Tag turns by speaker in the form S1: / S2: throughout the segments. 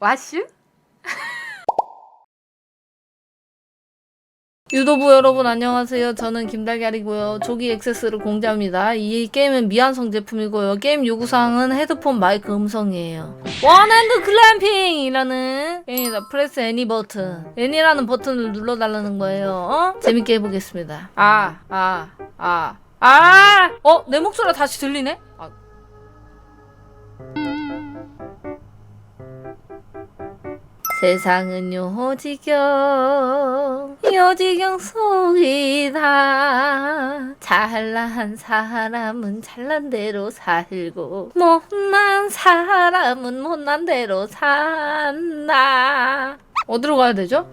S1: 와슈? 유도부 여러분 안녕하세요. 저는 김달걀이고요. 조기 액세스를 공개합니다. 이 게임은 미완성 제품이고요. 게임 요구사항은 헤드폰 마이크 음성이에요. 원핸드 클램핑이라는 게임이다. 프레스 애니 버튼. 애니라는 버튼을 눌러달라는 거예요. 어? 재밌게 해보겠습니다. 아, 아, 아, 아! 어? 내 목소리 다시 들리네? 아. 세상은 요지경. 요지경 속이다. 잘난 사람은 잘난 대로 살고 못난 사람은 못난 대로 산다. 어디로 가야 되죠?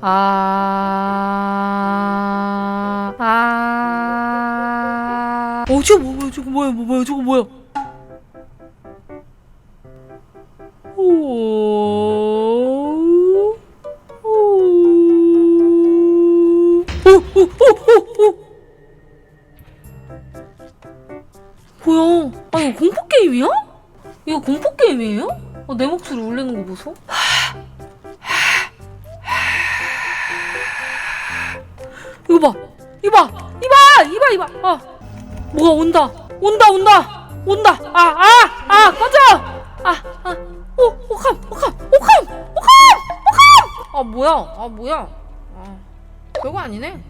S1: 아... 아... 어, 저거 뭐야, 저거 뭐야, 저거 뭐야. 뭐야? 아 이거 공포 게임이야? 이거 공포 게임이에요? 아, 내 목소리 울리는 거 보소? 이거 봐, 이거 봐, 이봐, 이봐, 이봐. 아, 뭐가 온다, 온다, 온다, 온다. 아, 아, 아, 꺼져. 아, 아, 오, 오캄, 오캄, 오캄, 오캄, 오캄. 아 뭐야? 아 뭐야? 아, 별거 아니네.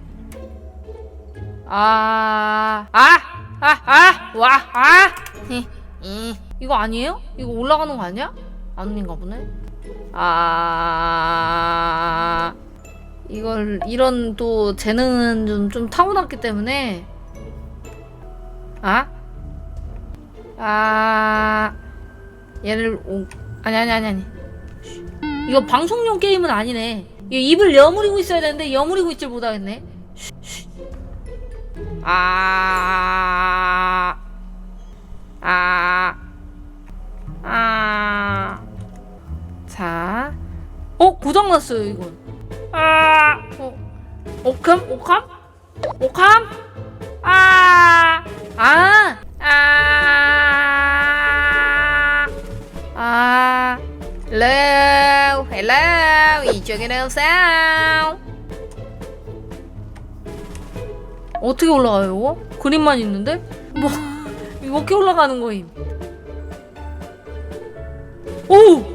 S1: 아, 아, 아, 아, 와, 아. 히, 이. 이거 아니에요? 이거 올라가는 거 아니야? 아닌가 보네. 아, 이걸 이런 또 재능은 좀 좀 타고났기 때문에 아, 아. 얘를 오... 아니 아니 아니 아니 쉬. 이거 방송용 게임은 아니네 이거 입을 여무리고 있어야 되는데 여무리고 있질 못하겠네. 아... 아... 아... 자... 어? 고장났어요 이건 아... 어? 오캄? 오캄? 오캄? Hello, 이쪽에 오세요. 어떻게 올라가요, 이거? 그림만 있는데? 뭐, 어떻게 올라가는 거임? 오!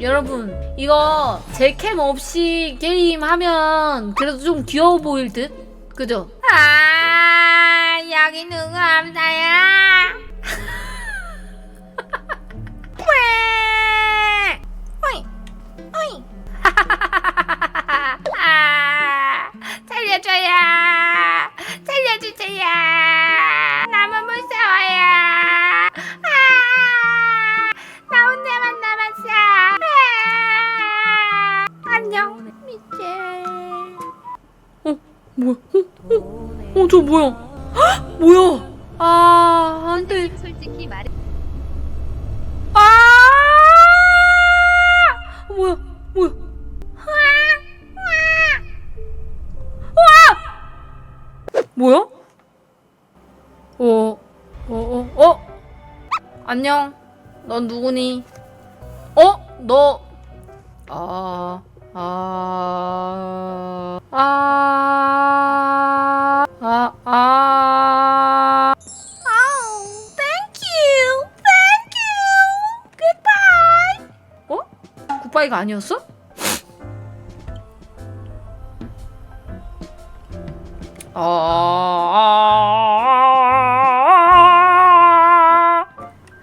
S1: 여러분, 이거 제캠 없이 게임 하면 그래도 좀 귀여워 보일 듯? 그죠? 아, 여기 누구? 어 뭐야? 어, 어, 어, 저 뭐야? 헉, 뭐야? 아, 안 돼.
S2: 솔직히 말해
S1: 아! 뭐야? 뭐야? 뭐야? 어, 어, 어, 어? 안녕. 넌 누구니? 어? 너, 아, 아, 굿바이가 아니었어? 아,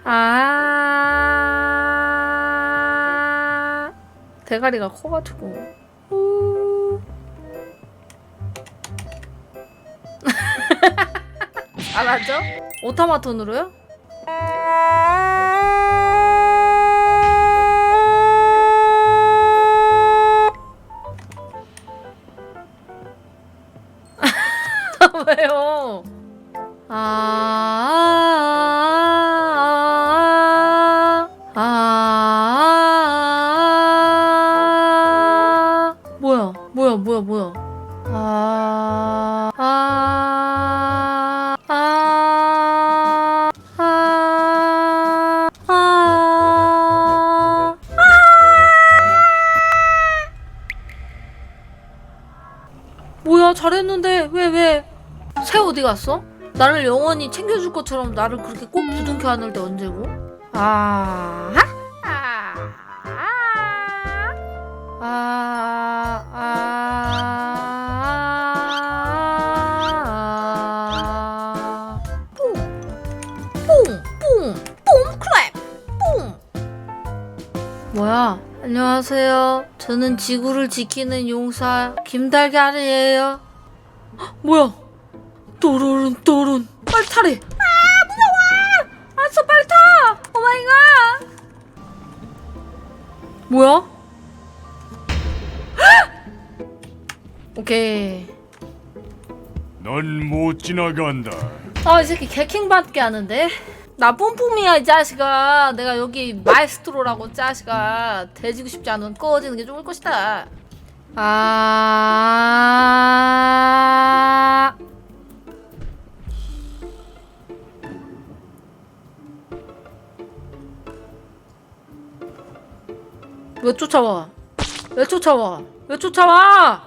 S1: 아, 대가리가 커가지고. 우. 알았죠? 오타마톤으로요? 왜요? 아, 아, 뭐야, 뭐야, 뭐야, 뭐야. 아, 아, 아, 아, 아, 뭐야, 잘했는데, 왜, 왜? 어디 갔어? 나를 영원히 챙겨줄 것처럼 나를 그렇게 꼭 부둥켜 안을 때 언제고? 아, 하? 아, 아, 아. 뭐야? 안녕하세요. 저는 지구를 지키는 용사 김달걀이에요. 헉, 뭐야? 또르른 또른 빨리 타래. 아 무서워. 알았어 빨리 타. 오마이갓. 뭐야? 헉! 오케이.
S2: 넌 못 지나간다.
S1: 아, 이 새끼 개킹받게 하는데? 나 뿜뿜이야, 이 자식아. 내가 여기 마에스트로라고, 자식아. 돼지고 싶지 않으면 꺼지는 게 좋을 것이다. 아. 왜 쫓아와? 왜 쫓아와? 왜 쫓아와?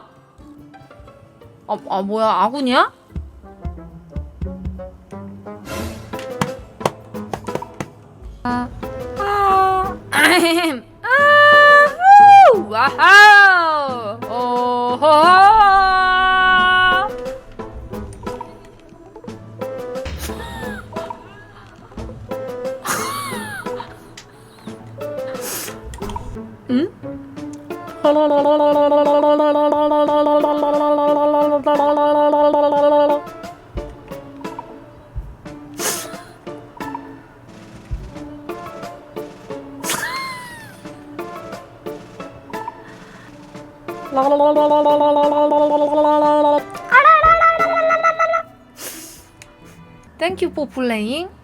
S1: 아, 아 뭐야, 아군이야? 아, 아, 아헴, 아, 후, 와하우, 오호. 응? 땡큐 포 플레잉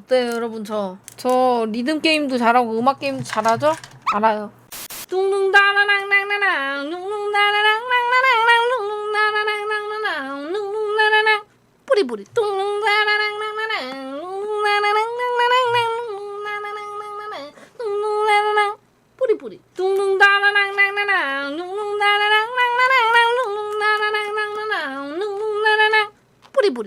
S1: 어때요 여러분? 저 저 리듬 게임도 잘하고 음악 게임도 잘하죠? 알아요. 둥둥다라랑 뿌리뿌리. 뿌리뿌리